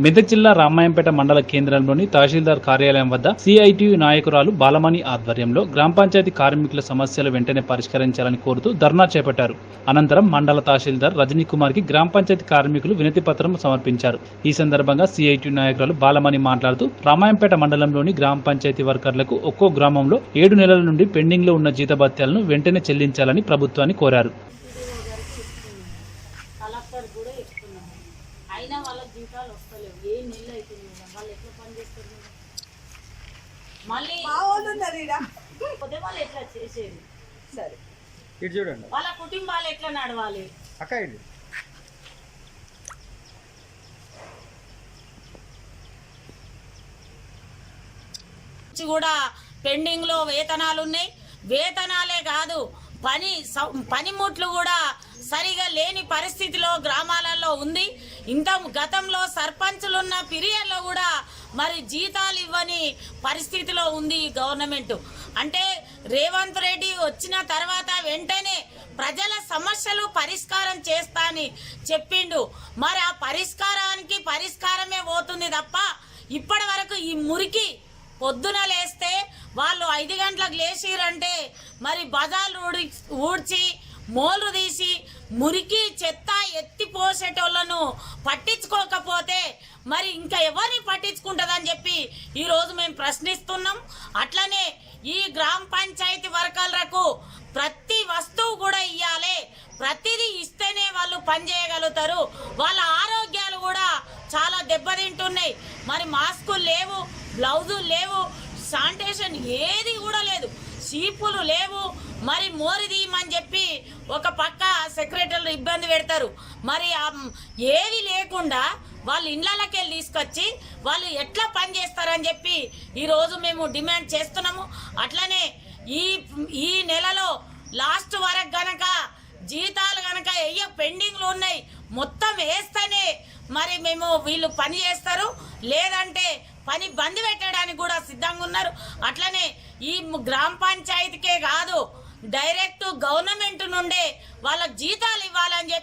మెదక్ జిల్లా రామాయంపేట మండల కేంద్రంలోని తహసీల్దార్ కార్యాలయం వద్ద సిఐటియు నాయకురాలు బాలమణి ఆధ్వర్యంలో గ్రామ పంచాయతీ కార్మికుల సమస్యలు వెంటనే పరిష్కరించాలని కోరుతూ ధర్నా చేపట్టారు. అనంతరం మండల తహసీల్దార్ రజనీ కుమార్కి గ్రామ పంచాయతీ కార్మికులు వినతి పత్రం సమర్పించారు. ఈ సందర్భంగా సిఐటియు నాయకురాలు బాలమణి మాట్లాడుతూ రామాయంపేట మండలంలోని గ్రామ పంచాయతీ వర్కర్లకు ఒక్కో గ్రామంలో ఏడు నెలల నుండి పెండింగ్లో ఉన్న జీతభత్యాలను వెంటనే చెల్లించాలని ప్రభుత్వాన్ని కోరారు. అయినా వాళ్ళ జీతాలు వస్తలేవు. ఏ నెల అవుతుంది మేడం వాళ్ళు ఎట్లా పని చేస్తారు మేడం మళ్ళీ పోతే వాళ్ళు ఎట్లా చేసేది? సరే. ఇటు చూడండి. వాళ్ళ కుటుంబాలు ఎట్లా నడవాలి? అక్క ఇటు. నుంచి కూడా పెండింగ్లో వేతనాలు ఉన్నాయి వేతనాలే కాదు పని పనిముట్లు కూడా సరిగా లేని పరిస్థితిలో గ్రామాలలో ఉంది. ఇంత గతంలో సర్పంచులున్న పీరియడ్లో కూడా మరి జీతాలు ఇవ్వని పరిస్థితిలో ఉంది ఈ గవర్నమెంట్. అంటే రేవంత్ రెడ్డి వచ్చిన తర్వాత వెంటనే ప్రజల సమస్యలు పరిష్కారం చేస్తా అని చెప్పిండు. మరి ఆ పరిష్కారానికి పరిష్కారమే పోతుంది తప్ప ఇప్పటి వరకు ఈ మురికి పొద్దున లేస్తే వాళ్ళు ఐదు గంటలకు లేచిరంటే మరి బజార్లు ఊడి ఊడ్చి మోలు తీసి మురికి చెత్త ఎత్తిపోసేటోళ్ళను పట్టించుకోకపోతే మరి ఇంకా ఎవరిని పట్టించుకుంటుందని చెప్పి ఈరోజు మేము ప్రశ్నిస్తున్నాం. అట్లనే ఈ గ్రామ పంచాయతీ వర్గాలకు ప్రతి వస్తువు కూడా ఇవ్వాలి ప్రతిదీ ఇస్తేనే వాళ్ళు పని చేయగలుగుతారు. వాళ్ళ ఆరోగ్యాలు కూడా చాలా దెబ్బతింటున్నాయి. మరి మాస్కులు లేవు బ్లౌజులు లేవు శానిటేషన్ ఏది కూడా లేదు. సీపులు లేవు. మరి మోరిదీయమని చెప్పి ఒక పక్క సెక్రటరీలు ఇబ్బంది పెడతారు. మరి ఏవి లేకుండా వాళ్ళు ఇళ్ళకి వెళ్ళి తీసుకొచ్చి వాళ్ళు ఎట్లా పని చేస్తారని చెప్పి ఈరోజు మేము డిమాండ్ చేస్తున్నాము. అట్లనే ఈ ఈ నెలలో లాస్ట్ వరకు గనక జీతాలు గనక ఎయ్య పెండింగ్లు ఉన్నాయి మొత్తం వేస్తేనే మరి మేము వీళ్ళు పని చేస్తారు. లేదంటే పని బంద్ పెట్టడానికి కూడా సిద్ధంగా ఉన్నారు. అట్లనే ఈ గ్రామ పంచాయతీకే కాదు డైరెక్ట్ గవర్నమెంట్ నుండే వాళ్ళకి జీతాలు ఇవ్వాలని చెప్పి